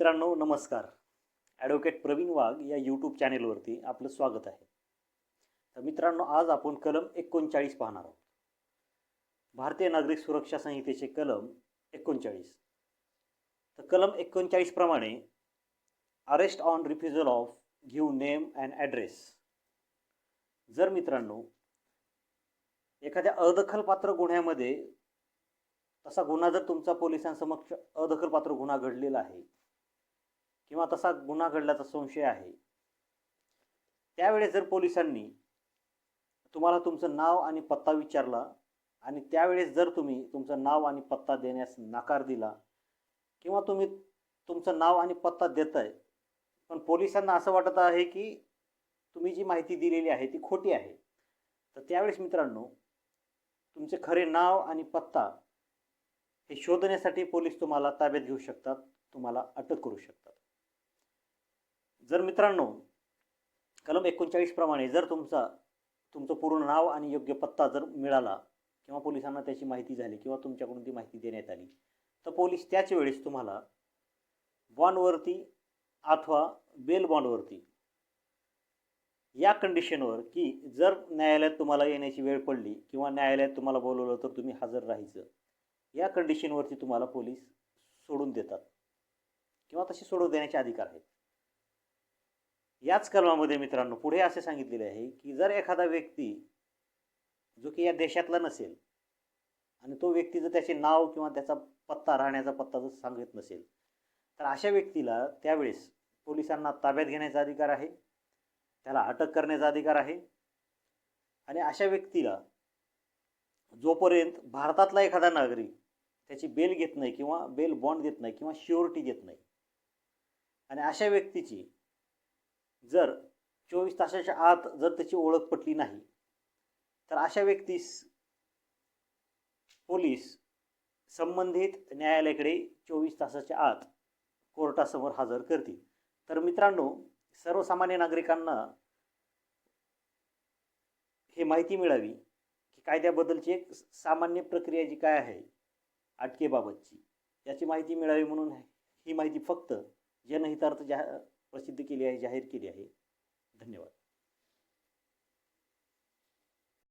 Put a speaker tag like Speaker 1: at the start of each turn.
Speaker 1: मित्रांनो नमस्कार. ॲडव्होकेट प्रवीण वाघ या यूट्यूब चॅनेलवरती आपलं स्वागत आहे. तर मित्रांनो आज आपण कलम एकोणचाळीस पाहणार आहोत. भारतीय नागरिक सुरक्षा संहितेचे कलम एकोणचाळीस. तर कलम एकोणचाळीस प्रमाणे arrest on refusal of give name and address जर मित्रांनो एखाद्या अदखलपात्र गुन्ह्यामध्ये तसा गुन्हा जर तुमचा पोलिसांसमक्ष अदखलपात्र गुन्हा घडलेला आहे किंवा तसा गुन्हा घडल्याचा संशय आहे. त्यावेळेस जर पोलिसांनी तुम्हाला तुमचं नाव आणि पत्ता विचारला आणि त्यावेळेस जर तुम्ही तुमचं नाव आणि पत्ता देण्यास नकार दिला किंवा तुम्ही तुमचं नाव आणि पत्ता देत आहे पण पोलिसांना असं वाटत आहे की तुम्ही जी माहिती दिलेली आहे ती खोटी आहे. तर त्यावेळेस मित्रांनो तुमचे खरे नाव आणि पत्ता हे शोधण्यासाठी पोलीस तुम्हाला ताब्यात घेऊ शकतात तुम्हाला अटक करू शकतात. जर मित्रांनो कलम एकोणचाळीसप्रमाणे जर तुमचा तुमचं पूर्ण नाव आणि योग्य पत्ता जर मिळाला किंवा पोलिसांना त्याची माहिती झाली किंवा तुमच्याकडून ती माहिती देण्यात आली तर पोलीस त्याच वेळेस तुम्हाला बॉन्डवरती अथवा बेल बॉन्डवरती या कंडिशनवर की जर न्यायालयात तुम्हाला येण्याची वेळ पडली किंवा न्यायालयात तुम्हाला बोलवलं तर तुम्ही हजर राहायचं या कंडिशनवरती तुम्हाला पोलीस सोडून देतात किंवा तसे सोडून देण्याचे अधिकार आहेत. याच कलमामध्ये मित्रांनो पुढे असे सांगितलेले आहे की जर एखादा व्यक्ती जो की या देशातला नसेल आणि तो व्यक्ती जर त्याचे नाव किंवा त्याचा पत्ता राहण्याचा पत्ता जर सांगत नसेल तर अशा व्यक्तीला त्यावेळेस पोलिसांना ताब्यात घेण्याचा अधिकार आहे त्याला अटक करण्याचा अधिकार आहे आणि अशा व्यक्तीला जोपर्यंत भारतातला एखादा नागरिक त्याची बेल घेत नाही किंवा बेल बॉन्ड देत नाही किंवा श्युरिटी देत नाही आणि अशा व्यक्तीची जर चोवीस तासाच्या आत जर त्याची ओळख पटली नाही तर अशा व्यक्तीस पोलीस संबंधित न्यायालयाकडे चोवीस तासाच्या आत कोर्टासमोर हजर करतील. तर मित्रांनो सर्वसामान्य नागरिकांना हे माहिती मिळावी की कायद्याबद्दलची एक सामान्य प्रक्रिया जी काय आहे अटकेबाबतची याची माहिती मिळावी म्हणून ही माहिती फक्त जनहितार्थ ज्या प्रसिद्ध केली आहे जाहीर केली आहे. धन्यवाद.